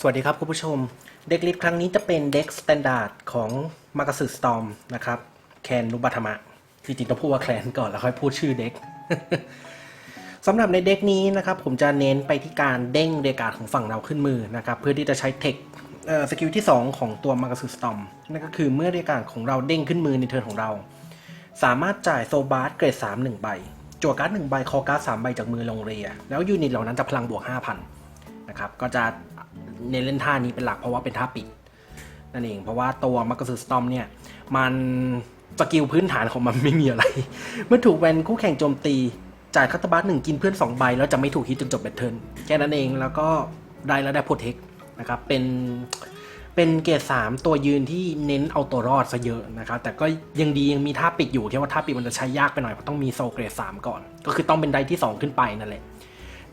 สวัสดีครับคุณผู้ชม เด็กลิฟครั้งนี้จะเป็นเด็กสแตนดาร์ดของมากาสึสตอมนะครับแคนนุบัตมะ คือจริงต้องพูดว่าแคลนก่อนแล้วค่อยพูดชื่อเด็กสำหรับในเด็กนี้นะครับผมจะเน้นไปที่การเด้งเรียการดของฝั่งเราขึ้นมือนะครับเพื่อที่จะใช้เทคสกิลที่ 2 ของตัวมากาสึสตอมนั่นก็คือเมื่อเรียการดของเราเด้งขึ้นมือในเทิร์นของเรา สามารถจ่ายโซบาร์เกรด3 1ใบจั่วการ์ด1ใบคอการ์ด3ใบจากมือลงเรีย แล้วยูนิตเหล่านั้นจะพลังบวก 5,000นะครับก็จะ เน้นเล่นท่านี้เป็นหลักเพราะว่าเป็นท่าปิดนั่นเอง เพราะว่าตัวมักกะสือสตอมเนี่ยมันสกิลพื้นฐานของมันไม่มีอะไร เมื่อถูกแวนคู่แข่งโจมตี จ่ายคัตเตอร์บัสหนึ่งกินเพื่อน 2 ใบ แล้วจะไม่ถูกฮิตจนจบแบทเทิลแค่นั้นเองแล้วก็ได้แล้วได้โปรเทคนะครับเป็นเป็นเกรด3ตัวยืนที่เน้นเอาตัวรอดซะเยอะนะครับ แต่ก็ยังดียังมีท่าปิดอยู่ที่ว่าท่าปิดมันจะใช้ยากไปหน่อยเพราะต้องมีโซเกรด3ก่อน ก็คือต้องเป็นไดที่ 2 ขึ้นไปนั่นแหละ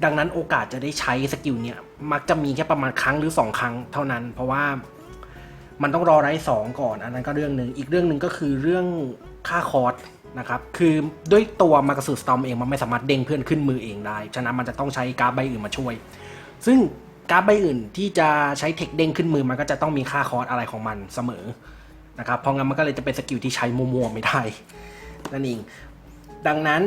ดังนั้นโอกาสจะได้ใช้สกิลเนี่ยมักจะมีแค่ประมาณครั้งหรือ 2 ครั้งเท่านั้น เพราะว่ามันต้องรอไรสองก่อน อันนั้นก็เรื่องหนึ่งอีกเรื่องหนึ่งก็คือเรื่องค่าคอร์สนะครับคือด้วยตัวมากระสือสตอมเองมันไม่สามารถเด้งเพื่อนขึ้นมือเองได้ ฉะนั้นมันจะต้องใช้การ์ดใบอื่นมาช่วย ซึ่งการ์ดใบอื่นที่จะใช้เทคเด้งขึ้นมือมันก็จะต้องมีค่าคอร์สอะไรของมันเสมอนะครับเพราะงั้นมันก็เลยจะเป็นสกิลที่ใช้มัวๆไม่ได้นั่นเองดังนั้น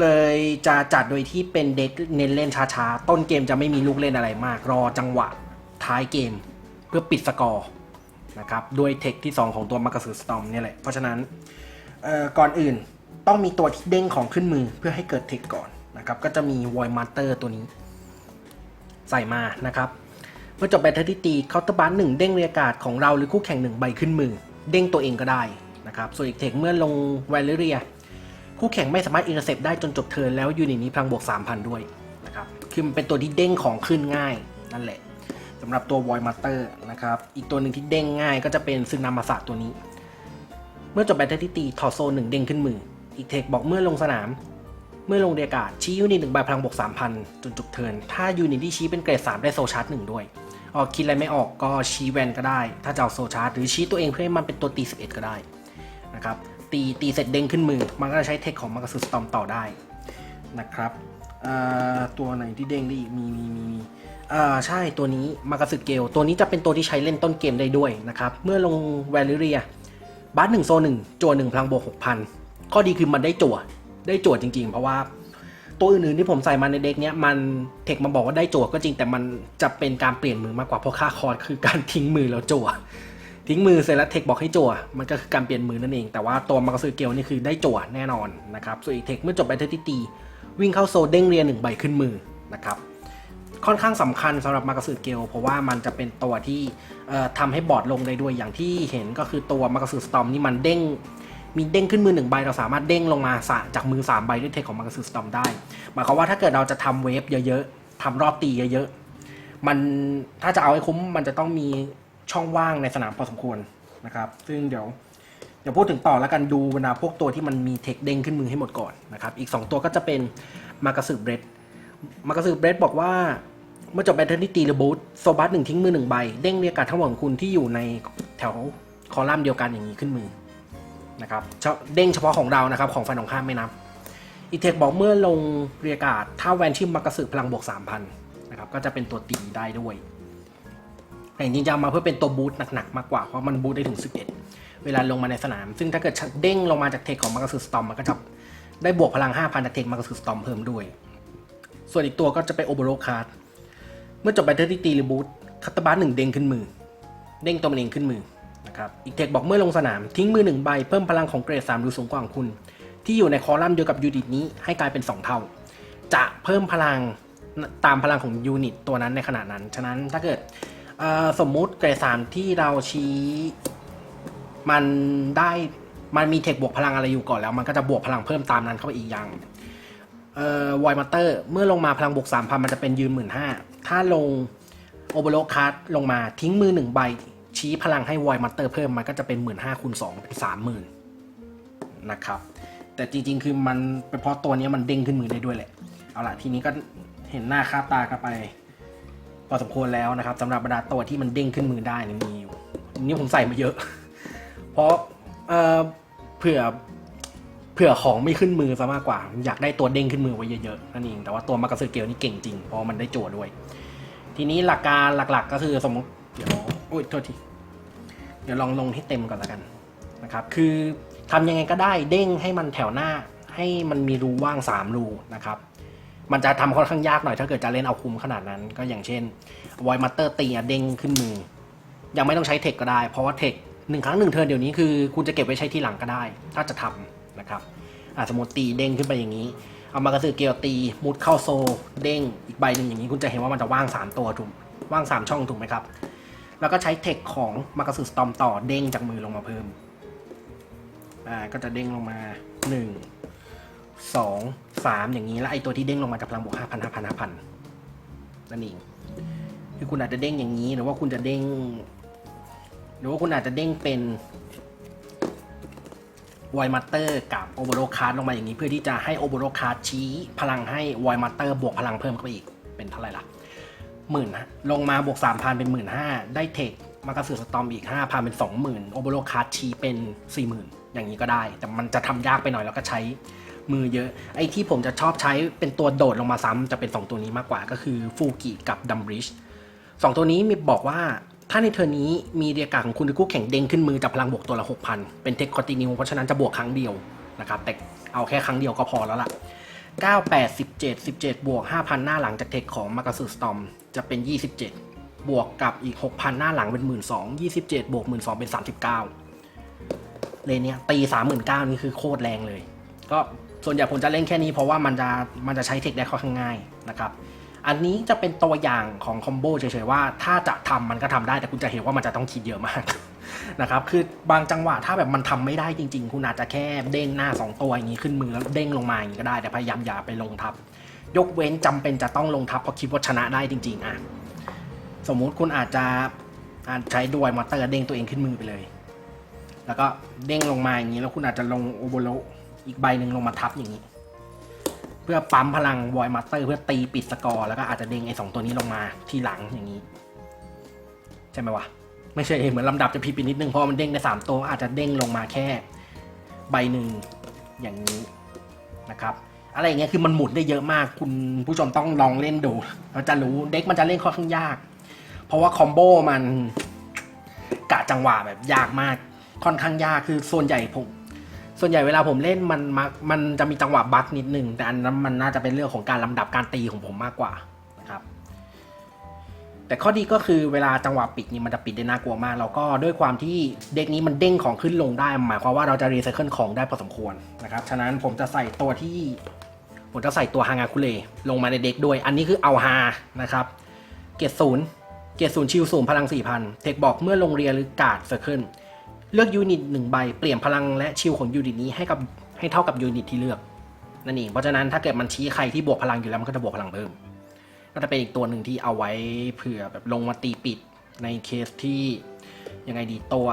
เลยจะจัดโดยที่เป็นเด็กเน้นเล่นช้าๆ ต้นเกมจะไม่มีลูกเล่นอะไรมาก รอจังหวะท้ายเกมเพื่อปิดสกอร์นะครับด้วยเทคที่ 2 ของตัวมักกะสือสตอมเนี่ยแหละ เพราะฉะนั้นก่อนอื่นต้องมีตัวที่เด้งของขึ้นมือเพื่อให้เกิดเทคก่อนนะครับก็จะมีวอยมาสเตอร์ตัวนี้ ใส่มานะครับ เมื่อจบแบตเตอรี่ตีเคาน์เตอร์บัสหนึ่งเด้งเรียการ์ดของเราหรือคู่แข่งหนึ่งใบขึ้นมือ เด้งตัวเองก็ได้นะครับส่วนอีกเทคเมื่อลงแวลเรีย คู่แข่งไม่สามารถอินเตอร์เซปได้จนจบเทิร์นแล้วยูนิตนี้พลังบวก 3,000 ด้วยนะครับคือมันเป็นตัวที่เด้งของขึ้นง่ายนั่นแหละสำหรับตัว Void Master นะครับอีกตัวหนึ่งที่เด้งง่ายก็จะเป็นซึนามาสะตัวนี้ เมื่อจบแบตเตอรี่ตีถอดโซนหนึ่งเด้งขึ้นมือ อีกเทคบอกเมื่อลงสนาม เมื่อลงเรียการ์ดชี้ยูนิตหนึ่งใบพลังบวก 3,000 จนจบเทิร์นถ้ายูนิตที่ชี้เป็นเกรด3ได้โซชาร์จหนึ่งด้วยออกคิดอะไรไม่ออกก็ชี้แวนก็ได้ ถ้าจะเอาโซชาร์จหรือชี้ตัวเองเพื่อให้มันเป็นตัวตี 11 ก็ได้นะครับ ตีตีเสร็จเด้งขึ้นมือ มันก็จะใช้เทคของมักกะซึสตอมต่อได้นะครับตัวไหนที่เด้งได้อีกมีมีมีมีอ่าใช่ตัวนี้มักกะซึเกลตัวนี้จะเป็นตัวที่ใช้เล่นต้นเกมได้ด้วยนะครับ เมื่อลงแวลิเรียบัสหนึ่งโซหนึ่งจั่วหนึ่งพลังบวกหกพันข้อดีคือมันได้จั่วได้จั่วจริง ๆ เพราะว่าตัวอื่นๆที่ผมใส่มาในเด็กเนี้ยมันเทคมันบอกว่าได้จั่วก็จริงแต่มันจะเป็นการเปลี่ยนมือมากกว่าเพราะค่าคอร์ดคือการทิ้งมือแล้วจั่ว ทิ้งมือเสร็จแล้วเทคบอกให้จั่วมันก็คือการเปลี่ยนมือนั่นเอง แต่ว่าตัวมังกรสือเกลนี่คือได้จั่วแน่นอนนะครับส่วนอีกเทคเมื่อจบแบตเตอรี่ตีวิ่งเข้าโซเด้งเรียนหนึ่งใบขึ้นมือนะครับค่อนข้างสำคัญสำหรับมังกรสือเกลเพราะว่ามันจะเป็นตัวที่เอ่อทำให้บอร์ดลงได้ด้วยอย่างที่เห็นก็คือตัวมังกรสือสตอมนี่มันเด้งมีเด้งขึ้นมือหนึ่งใบเราสามารถเด้งลงมาสจากมือสามใบด้วยเทคของมังกรสือสตอมได้หมายความว่าถ้าเกิดเราจะทำเวฟเยอะๆทำรอบตีเยอะๆมันถ้าจะเอาให้คุ้มมันจะต้องมี ช่องว่างในสนามพอสมควรนะครับ ซึ่งเดี๋ยวเดี๋ยวพูดถึงต่อแล้วกันดูบรรดาพวกตัวที่มันมีเทคเด้งขึ้นมือให้หมดก่อนนะครับ อีก 2 ตัวก็จะเป็นมากระสือเบรดมากระสือเบรดบอกว่าเมื่อจบแบตเตอรี่ตีหรือบูทโซบัสหนึ่งทิ้งมือหนึ่งใบ เด้งเรียกการทั้งหมดของคุณที่อยู่ในแถวคอลัมน์เดียวกันอย่างนี้ขึ้นมือนะครับเด้งเฉพาะของเรานะครับของฝ่ายตรงข้ามไม่นับอีเทคบอกเมื่อลงเรียกการ์ดถ้าแวนชิมมักกระสือพลังบวก 3,000นะครับก็จะเป็นตัวตีได้ด้วย แต่จริงๆจะเอามาเพื่อเป็นตัวบูทหนักๆมากกว่า เพราะมันบูทได้ถึง 11 เวลาลงมาในสนาม ซึ่งถ้าเกิดเด้งลงมาจากเทคของมักกะสือสตอมมันก็จะได้บวกพลัง 5,000จากเทคมักกะสือสตอมเพิ่มด้วย ส่วนอีกตัวก็จะเป็นโอเบโรคาร์ดเมื่อจบแบตเตอรี่ตีหรือบูทคัตเตอร์บัสหนึ่งเด้งขึ้นมือ เด้งตัวมันเองขึ้นมือนะครับอีกเทคบอกเมื่อลงสนามทิ้งมือหนึ่งใบเพิ่มพลังของเกรด3หรือสูงกว่าของคุณ ที่อยู่ในคอลัมน์เดียวกับยูนิตนี้ให้กลายเป็น 2 เท่า จะเพิ่มพลังตามพลังของยูนิตตัวนั้นในขณะนั้น ฉะนั้นถ้าเกิด สมมุติเกรดสามที่เราชี้ มันได้มันมีเทคบวกพลังอะไรอยู่ก่อนแล้ว มันก็จะบวกพลังเพิ่มตามนั้นเข้าไปอีกอย่างเอ่อวอยมาเตอร์เมื่อลงมาพลังบวกสามพันมันจะเป็นยืนหมื่นห้าถ้าลงโอเบโรคาร์ลงมาทิ้งมือหนึ่งใบ ชี้พลังให้วอยมาเตอร์เพิ่มมันก็จะเป็นหมื่นห้าคูณสองเป็นสามหมื่นนะครับแต่จริงๆ คือมันเป็นเพราะตัวนี้มันเด้งขึ้นมือได้ด้วยแหละ เอาล่ะทีนี้ก็เห็นหน้าค่าตากันไป พอสมควรแล้วนะครับสำหรับบรรดาตัวที่มันเด้งขึ้นมือได้นี่มีอยู่นี่ผมใส่มาเยอะ เพราะเอ่อเผื่อเผื่อของไม่ขึ้นมือซะมากกว่า อยากได้ตัวเด้งขึ้นมือไว้เยอะๆนั่นเองแต่ว่าตัวมากระสือเกลนี่เก่งจริงเพราะมันได้โจวด้วย ทีนี้หลักการหลักๆ ก็คือสมมติเดี๋ยวโอ้ยโทษทีเดี๋ยวลองลงให้เต็มก่อนแล้วกันนะครับ คือทำยังไงก็ได้เด้งให้มันแถวหน้าให้มันมีรูว่างสามรูนะครับ มันจะทำค่อนข้างยากหน่อยถ้าเกิดจะเล่นเอาคุมขนาดนั้น ก็อย่างเช่นวอยมัตเตอร์ตีเด้งขึ้นมือ ยังไม่ต้องใช้เทคก็ได้ เพราะว่าเทคหนึ่งครั้งหนึ่งเทิร์นเดี๋ยวนี้คือคุณจะเก็บไว้ใช้ทีหลังก็ได้ ถ้าจะทำนะครับอาสมมติตีเด้งขึ้นไปอย่างนี้ เอามากระสือเกลียวตีมุดเข้าโซเด้งอีกใบหนึ่งอย่างนี้คุณจะเห็นว่ามันจะว่าง 3 ตัวถูกว่าง 3 ช่องถูกไหมครับ แล้วก็ใช้เทคของมากระสือสตอมต่อเด้งจากมือลงมาเพิ่มอ่าก็จะเด้งลงมา 1 2 3อย่างนี้แล้วไอตัวที่เด้งลงมาจากพลังบวก5,000 5,000 5,000นั่นเองคือคุณอาจจะเด้งอย่างนี้หรือว่าคุณจะเด้ง หรือว่าคุณอาจจะเด้งเป็นไวมัตเตอร์กับโอเบโรคาร์ดลงมาอย่างนี้ เพื่อที่จะให้โอเบโรคาร์ดชี้ พลังให้ไวมัตเตอร์บวกพลังเพิ่มเข้าไปอีกเป็นเท่าไหร่ล่ะหมื่นลงมาบวกสามพันเป็นหมื่นห้าได้เทคมากระสือสตอมอีกห้าพันเป็นสองหมื่นโอเบโรคาร์ดชี้เป็นสี่หมื่นอย่างนี้ก็ได้ แต่มันจะทำยากไปหน่อยแล้วก็ใช้ มือเยอะ ไอ้ที่ผมจะชอบใช้เป็นตัวโดดลงมาซ้ำจะเป็นสองตัวนี้มากกว่า ก็คือฟูกิกับดัมบริชสองตัวนี้มีบอกว่าถ้าในเทอร์นี้มีเรียกาของคุณคู่แข่งเด้งขึ้นมือจากพลังบวกตัวละ 6,000 เป็นเทคคอตินิวเพราะฉะนั้นจะบวกครั้งเดียวนะครับแต่เอาแค่ครั้งเดียวก็พอแล้วล่ะ 9 8 17 17 บวก 5,000 หน้าหลังจากเทคของมากาสึสตอมจะเป็น 27 บวกกับอีก 6,000 หน้าหลังเป็น 1 2 0 27 บวก 1 2 0 0 เป็น 39 เลยเนี้ยตี 39,000 นี่คือโคตรแรงเลย ก็ส่วนใหญ่ผมจะเล่นแค่นี้เพราะว่ามันจะมันจะใช้เทคได้ค่อนข้างง่ายนะครับอันนี้จะเป็นตัวอย่างของคอมโบเฉยๆว่าถ้าจะทำมันก็ทำได้แต่คุณจะเห็นว่ามันจะต้องคิดเยอะมากนะครับคือบางจังหวะถ้าแบบมันทำไม่ได้จริง ๆ คุณอาจจะแค่เด้งหน้า 2 ตัวอย่างนี้ขึ้นมือแล้วเด้งลงมาอย่างนี้ก็ได้แต่พยายามอย่าไปลงทับ ยกเว้นจำเป็นจะต้องลงทับเพราะคิดว่าชนะได้จริง ๆอะสมมุติคุณอาจจะใช้ด้วยมอเตอร์เด้งตัวเองขึ้นมือไปเลย แล้วก็เด้งลงมาอย่างนี้แล้วคุณอาจจะลงโอโบโล อีกใบหนึ่งลงมาทับอย่างนี้ เพื่อปั๊มพลังวอยมาสเตอร์เพื่อตีปิดสกอร์แล้วก็อาจจะเด้งไอ้สองตัวนี้ลงมาทีหลังอย่างนี้ ใช่ไหมวะไม่ใช่เหมือนลำดับจะผิดไปนิดนึงเพราะมันเด้งได้สามตัวอาจจะเด้งลงมาแค่ ใบหนึ่งอย่างนี้นะครับอะไรอย่างเงี้ยคือมันหมุนได้เยอะมาก คุณผู้ชมต้องลองเล่นดูเราจะรู้เด็กมันจะเล่นค่อนข้างยาก เพราะว่าคอมโบมันกะจังหวะแบบยากมาก ค่อนข้างยากคือส่วนใหญ่ผม ส่วนใหญ่เวลาผมเล่นมันมักมันจะมีจังหวะบั๊กนิดหนึ่งแต่อันนั้นมันน่าจะเป็นเรื่องของการลำดับการตีของผมมากกว่านะครับแต่ข้อดีก็คือเวลาจังหวะปิดนี่มันจะปิดได้น่ากลัวมาก แล้วก็ด้วยความที่เด็กนี้มันเด้งของขึ้นลงได้ หมายความว่าเราจะรีไซเคิลของได้พอสมควรนะครับฉะนั้นผมจะใส่ตัวที่ผมจะใส่ตัวฮางาคุเลลงมาในเด็กด้วย อันนี้คือเอาฮานะครับเกรดศูนย์เกรดศูนย์ชิวศูนย์พลังสี่พันเทคบอกเมื่อลงเรียหรือการ์ดเซอร์เคิล เลือกยูนิตหนึ่งใบเปลี่ยนพลังและชิลของยูนิตนี้ให้กับให้เท่ากับยูนิตที่เลือกนั่นเองเพราะฉะนั้นถ้าเกิดมันชี้ใครที่บวกพลังอยู่แล้วมันก็จะบวกพลังเพิ่มก็จะเป็นอีกตัวหนึ่งที่เอาไว้เผื่อแบบลงมาตีปิดในเคสที่ยังไงดีตัว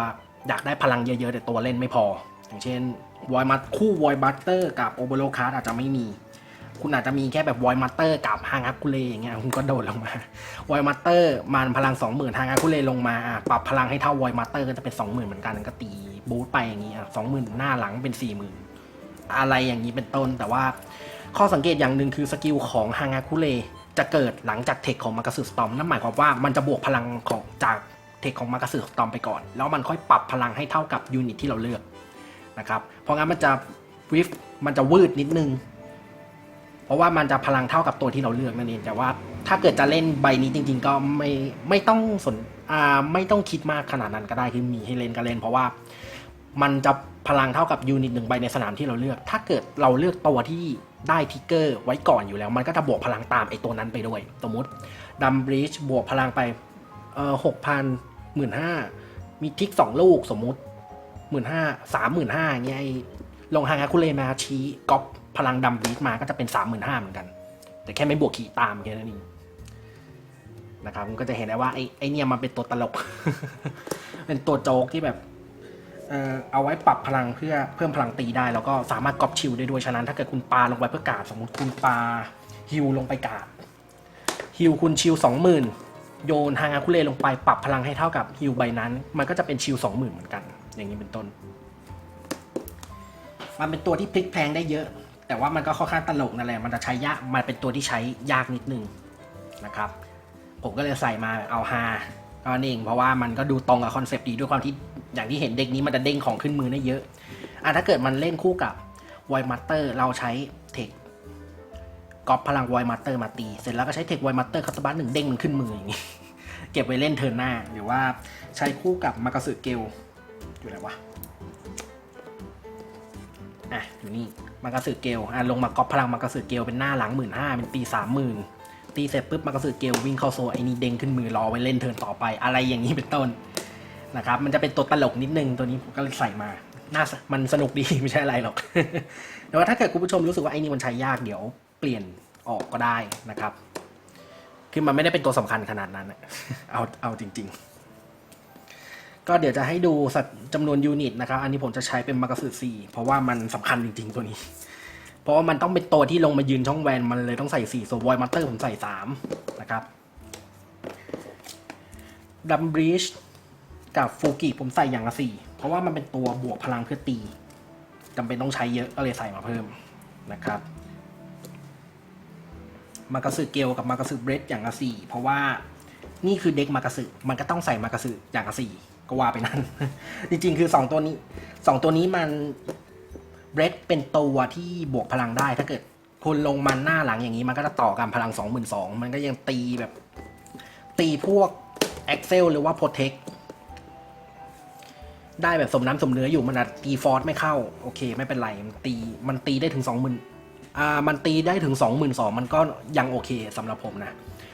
อยากได้พลังเยอะๆแต่ตัวเล่นไม่พอ อย่างเช่นวอยมัตคู่วอยบัตเตอร์กับโอเบโรคาร์ดอาจจะไม่มี คุณอาจจะมีแค่แบบวอยมัตเตอร์กับฮางาคุเลอย่างเงี้ยคุณก็โดดลงมาวอยมัตเตอร์มันพลัง 20,000ฮางาคุเลลงมาปรับพลังให้เท่าวอยมัตเตอร์ก็จะเป็น 20,000 เหมือนกันก็ตีบูทไปอย่างเงี้อะ20,000หน้าหลังเป็น 40,000 อะไรอย่างนี้เป็นต้น แต่ว่าข้อสังเกตอย่างหนึ่งคือสกิลของฮางาคุเลจะเกิดหลังจากเทคของมากาสึสตอมนั่นหมายความว่ามันจะบวกพลังของจากเทคของมากาสึสตอมไปก่อน แล้วมันค่อยปรับพลังให้เท่ากับยูนิตที่เราเลือกนะครับเพราะงั้นมันจะวิฟมันจะวืดนิดนึง เพราะว่ามันจะพลังเท่ากับตัวที่เราเลือกนั่นเองแต่ว่าถ้าเกิดจะเล่นใบนี้จริง ๆ ก็ไม่ไม่ต้องสนอ่าไม่ต้องคิดมากขนาดนั้นก็ได้คือมีให้เล่นก็เล่น เพราะว่ามันจะพลังเท่ากับยูนิตหนึ่งใบในสนามที่เราเลือก ถ้าเกิดเราเลือกตัวที่ได้ทิกเกอร์ไว้ก่อนอยู่แล้ว มันก็จะบวกพลังตามไอ้ตัวนั้นไปด้วย สมมติดัมบริชบวกพลังไปเอ่อหกพันหมื่นห้ามีทิกสองลูกสมมติหมื่นห้าสามหมื่นห้าเงี้ยไอ้ลงฮางาคุเลมาชี้ก๊อป พลังดัมบริชมาก็จะเป็นสามหมื่นห้าเหมือนกัน แต่แค่ไม่บวกขีตามแค่นั้นเองนะครับก็จะเห็นได้ว่าไอ้ไอ้เนี่ยมันเป็นตัวตลก เป็นตัวโจ๊กที่แบบเออเอาไว้ปรับพลังเพื่อเพิ่มพลังตีได้ แล้วก็สามารถกอปชิลได้ด้วยฉะนั้น ถ้าเกิดคุณปาลงไปเพื่อกาดสมมติคุณปาฮิวลงไปกาดฮิวคุณชิลสองหมื่นโยนฮางาคุเลลงไปปรับพลังให้เท่ากับฮิวใบนั้น มันก็จะเป็นชิลสองหมื่นเหมือนกัน อย่างนี้เป็นต้น มันเป็นตัวที่พลิกแพลงได้เยอะ แต่ว่ามันก็ค่อนข้างตลกนั่นแหละมันจะใช้ยากมันเป็นตัวที่ใช้ยากนิดนึงนะครับ ผมก็เลยใส่มาเอาฮาก็นั่นเองเพราะว่ามันก็ดูตรงกับคอนเซปต์ดีด้วยความที่อย่างที่เห็นเด็กนี้มันจะเด้งของขึ้นมือได้เยอะอะถ้าเกิดมันเล่นคู่กับไวมัตเตอร์เราใช้เทคก๊อปพลังไวมัตเตอร์มาตี เสร็จแล้วก็ใช้เทคไวมัตเตอร์คัตบัสหนึ่งเด้งมันขึ้นมืออย่างงี้เก็บไว้เล่นเทิร์นหน้า หรือว่าใช้คู่กับมากาสึเกลอยู่ไหนวะอะอยู่นี่ มากาสึเกลอะลงมาก๊อปพลังมากาสึเกลเป็นหน้าหลังหมื่นห้าเป็นตีสามหมื่นตีเสร็จปุ๊บมากาสึเกลวิ่งเข้าโซนไอ้นี่เด้งขึ้นมือรอไว้เล่นเทิร์นต่อไปอะไรอย่างนี้เป็นต้นนะครับมันจะเป็นตัวตลกนิดนึงตัวนี้ผมก็เลยใส่มาน่ามันสนุกดีไม่ใช่อะไรหรอกแต่ว่าถ้าเกิดคุณผู้ชมรู้สึกว่าไอ้นี่มันใช้ยากเดี๋ยวเปลี่ยนออกก็ได้นะครับ คือมันไม่ได้เป็นตัวสำคัญขนาดนั้น เอาเอาจริง ๆ ก็เดี๋ยวจะให้ดูสัดจำนวนยูนิตนะครับ อันนี้ผมจะใช้เป็นมากาสึสี่เพราะว่ามันสำคัญจริงๆตัวนี้ เพราะว่ามันต้องเป็นตัวที่ลงมายืนช่องแวนมันเลยต้องใส่สี่โซวอยมัตเตอร์ผมใส่สามนะครับดัมบริชกับฟูกิผมใส่อย่างละสี่เพราะว่ามันเป็นตัวบวกพลังเพื่อตีจำเป็นต้องใช้เยอะก็เลยใส่มาเพิ่มนะครับมากาสึเกลกับมากาสึเบรดอย่างละสี่เพราะว่านี่คือเด็กมากาสึมันก็ต้องใส่มากาสึอย่างละสี่ ก็ว่าไปนั่นจริงๆ คือสองตัวนี้สองตัวนี้มันเบรดเป็นตัวที่บวกพลังได้ ถ้าเกิดคุณลงมันหน้าหลังอย่างนี้ มันก็จะต่อกันพลังสองหมื่นสองมันก็ยังตีแบบ ตีพวก Excel หรือว่า Protect ได้แบบสมน้ำสมเนื้ออยู่ มันอาจตีฟอร์สไม่เข้า โอเค ไม่เป็นไรมันตีมันตีได้ถึงสองหมื่นอ่ามันตีได้ถึง 2 2 0 0 0 มันก็ยังโอเคสำหรับผมนะ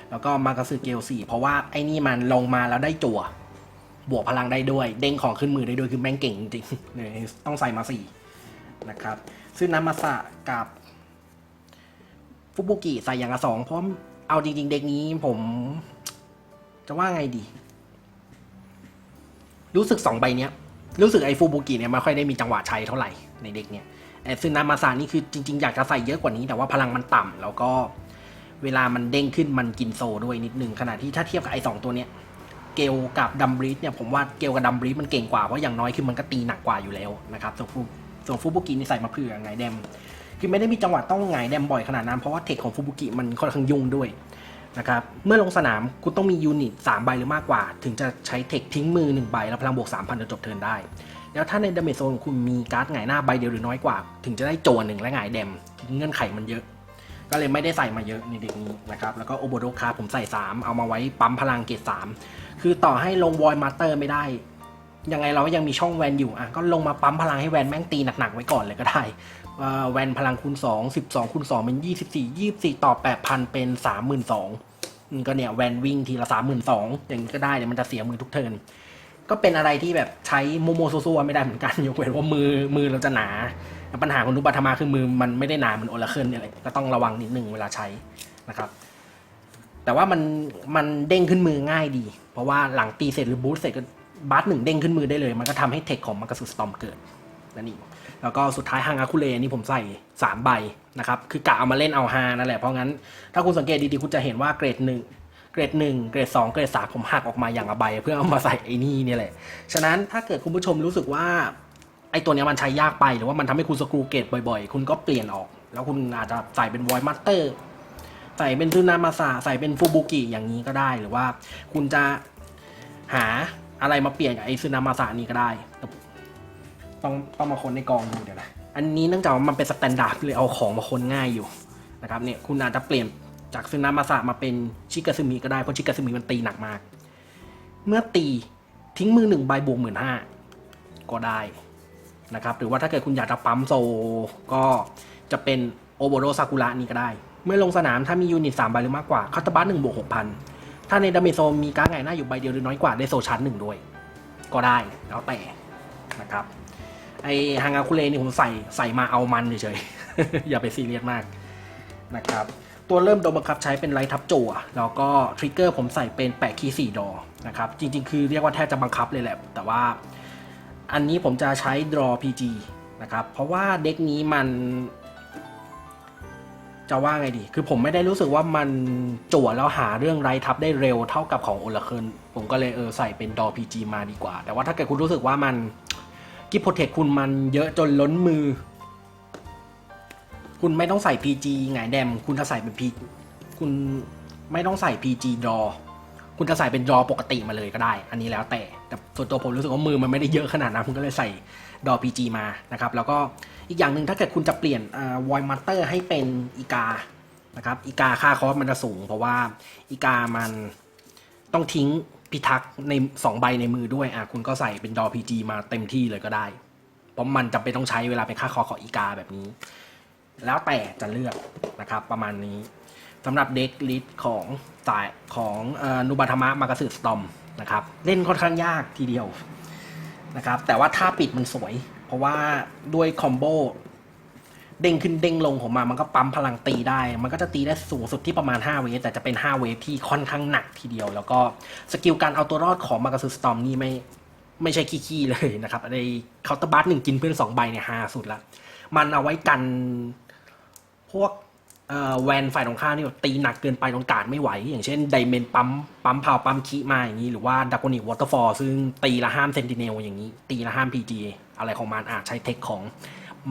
แล้วก็มากาซึเกลสี่เพราะว่าไอ้นี่มันลงมาแล้วได้จั่ว บวกพลังได้ด้วย เด้งของขึ้นมือได้ด้วยคือแม่งเก่งจริงเลยต้องใส่มาสี่นะครับซึ่งน้ำมาสะกับฟุบุกิใส่อย่างละสองเพราะเอาจริง ๆ เด็กนี้ผม จะว่าไงดี รู้สึกสองใบเนี้ย รู้สึกไอ้ฟูบุกิเนี่ยไม่ค่อยได้มีจังหวะใช้เท่าไหร่ในเด็กเนี่ยไอ้ซึนามาซานี่คือจริง ๆ อยากจะใส่เยอะกว่านี้ แต่ว่าพลังมันต่ำแล้วก็เวลามันเด้งขึ้นมันกินโซด้วยนิดนึงขณะที่ถ้าเทียบกับไอ้สองตัวเนี้ย เกลกับดัมบริดเนี่ยผมว่าเกลกับดัมบริดมันเก่งกว่า เพราะอย่างน้อยคือมันก็ตีหนักกว่าอยู่แล้วนะครับส่วนฟูส่วนฟูบุกินี่ใส่มาเผื่อไงแดม คือไม่ได้มีจังหวะต้องไงแดมบ่อยขนาดนั้นเพราะว่าเทคของฟูบุกิมันค่อนข้างยุ่งด้วยนะครับเมื่อลงสนามคุณต้องมียูนิต3ใบหรือมากกว่า ถึงจะใช้เทคทิ้งมือ 1 ใบ แล้วพลังบวก 3,000จนจบเทิร์นได้ แล้วถ้าในดาเมจโซนของคุณมีการ์ดหงายหน้าใบเดียวหรือน้อยกว่า ถึงจะได้โจนหนึ่งและหงายแดมเงื่อนไขมันเยอะ ก็เลยไม่ได้ใส่มาเยอะในเด็กนี้นะครับแล้วก็โอโบโดคาผมใส่ 3 เอามาไว้ปั๊มพลังเกรด3คือต่อให้ลงวอยมาสเตอร์ไม่ได้ยังไงเราก็ยังมีช่องแวนอยู่อะก็ลงมาปั๊มพลังให้แวนแม่งตีหนักๆไว้ก่อนเลยก็ได้อ่าแวนพลังคูณ 2 12คูณ2เป็น 24 24 ต่อ 8,000 เป็น 32,000ก็เนี่ยแวนวิ่งทีละ 32,000อย่างนี้ก็ได้เดี๋ยวมันจะเสียมือทุกเทิร์น ก็เป็นอะไรที่แบบใช้โมโมโซซัวไม่ได้เหมือนกันยกเว้นว่ามือมือเราจะหนาปัญหาของนุบัตธรรมาคือมือมันไม่ได้หนาเหมือนโอลาเคิลเนี่ยแหละก็ต้องระวังนิดนึงเวลาใช้นะครับ แต่ว่ามันมันเด้งขึ้นมือง่ายดี เพราะว่าหลังตีเสร็จหรือบูสต์เสร็จก็บัสหนึ่งเด้งขึ้นมือได้เลย มันก็ทำให้เทคของมันกระสุดสตอมเกิดนั่นเองแล้วก็สุดท้ายฮังอาคุเลนี่ผมใส่ 3 ใบนะครับ คือกะเอามาเล่นเอาฮานั่นแหละ เพราะงั้นถ้าคุณสังเกตดีๆ คุณจะเห็นว่าเกรดหนึ่ง เกรดหนึ่งเกรดสองเกรดสามผมหักออกมาอย่างละใบเพื่อเอามาใส่ไอ้นี่นี่แหละ ฉะนั้นถ้าเกิดคุณผู้ชมรู้สึกว่าไอ้ตัวนี้มันใช้ยากไปหรือว่ามันทำให้คุณสกรูเกตบ่อยๆ คุณก็เปลี่ยนออก แล้วคุณอาจจะใส่เป็นวอยมัตเตอร์ใส่เป็นซึนามาซาใส่เป็นฟูบุกิอย่างนี้ก็ได้ หรือว่าคุณจะหาอะไรมาเปลี่ยนกับไอซึนามาซานี้ก็ได้ ต้องต้องมาค้นในกองดูเดี๋ยวนะ อันนี้เนื่องจากมันเป็นสแตนดาร์ดเลยเอาของมาค้นง่ายอยู่นะครับเนี่ยคุณอาจจะเปลี่ยน จากซึนามาซามาเป็นชิกาซึมิก็ได้ เพราะชิกาซึมิมันตีหนักมาก เมื่อตีทิ้งมือหนึ่งใบบวกหมื่นห้าก็ได้นะครับหรือว่าถ้าเกิดคุณอยากจะปั๊มโซก็จะเป็นโอโบโรซากุระนี่ก็ได้ เมื่อลงสนามถ้ามียูนิตสามใบหรือมากกว่าคัตบัสหนึ่งบวกหกพันถ้าในดาเมจโซมีการ์ดไงหน้าอยู่ใบเดียวหรือน้อยกว่าได้โซชั้นหนึ่งด้วย ก็ได้แล้วแต่นะครับไอฮังอาคุเลนี่ผมใส่ใส่มาเอามันเฉยๆอย่าไปซีเรียสมากนะครับ ตัวเริ่มโดนบังคับใช้เป็นไลท์ทับจั่วแล้วก็ทริกเกอร์ผมใส่เป็นแปะคีย์สี่ดอนะครับ จริง ๆ คือเรียกว่าแทบจะบังคับเลยแหละ แต่ว่าอันนี้ผมจะใช้ draw PG นะครับ เพราะว่าเด็กนี้มัน จะว่าไงดี คือผมไม่ได้รู้สึกว่ามันจั่วแล้วหาเรื่องไรทับได้เร็วเท่ากับของ Oracle ผมก็เลยเออใส่เป็น draw PG มาดีกว่า แต่ว่าถ้าเกิดคุณรู้สึกว่ามันกิฟโปรเทคคุณมันเยอะจนล้นมือ คุณไม่ต้องใส่ PG ไงแดม คุณจะใส่เป็น P คุณไม่ต้องใส่ PG draw คุณจะใส่เป็นดรอปกติมาเลยก็ได้ อันนี้แล้วแต่ แต่ส่วนตัวผมรู้สึกว่ามือมันไม่ได้เยอะขนาดนั้นผมก็เลยใส่ดอ PG มานะครับ แล้วก็อีกอย่างหนึ่งถ้าเกิดคุณจะเปลี่ยนวอยมัตเตอร์ให้เป็นอีกา นะครับ อีกาค่าคอสมันจะสูง เพราะว่าอีกามันต้องทิ้งพิทักษ์ในสองใบในมือด้วย อะ คุณก็ใส่เป็นดอ PG มาเต็มที่เลยก็ได้ เพราะมันจำเป็นต้องใช้เวลาเป็นค่าคอของอีกาแบบนี้ แล้วแต่จะเลือกนะครับประมาณนี้สำหรับเด็กลิสของสายของอนุบัตมะมากาสึสตอมนะครับเล่นค่อนข้างยากทีเดียวนะครับแต่ว่าถ้าปิดมันสวย เพราะว่าด้วยคอมโบเด้งขึ้นเด้งลงของมันมันก็ปั๊มพลังตีได้ มันก็จะตีได้สูงสุดที่ประมาณ 5 เวฟแต่จะเป็น 5 เวฟที่ค่อนข้างหนักทีเดียว แล้วก็สกิลการเอาตัวรอดของมากาสึสตอมนี่ไม่ไม่ใช่ขี้ๆเลยนะครับในเคาน์เตอร์บัสหนึ่งกินเพื่อนสองใบเนี่ยฮาสุดละ มันเอาไว้กัน พวกแวนฝ่ายตรงข้ามที่แบบตีหนักเกินไปตรงการดไม่ไหว อย่างเช่นไดเมนปั๊มปั๊มพาปั๊มคีมาอย่างนี้ หรือว่าดักกนิวอเตอร์ฟอร์ซึ่งตีละห้ามเซนติเนลอย่างนี้ ตีละห้ามพีจีอะไรของมันอาจใช้เทคของ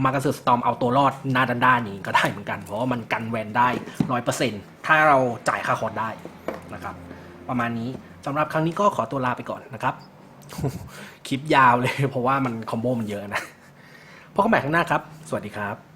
มากาสึสตอมเอาตัวรอดหน้าดันด้านนี้ก็ได้เหมือนกัน เพราะว่ามันกันแวนได้ร้อยเปอร์เซ็นถ้าเราจ่ายค่าคอร์สได้นะครับ ประมาณนี้สำหรับครั้งนี้ก็ขอตัวลาไปก่อนนะครับ คลิปยาวเลย เพราะว่ามันคอมโบมันเยอะนะ พบกันใหม่ครั้งหน้าครับ สวัสดีครับ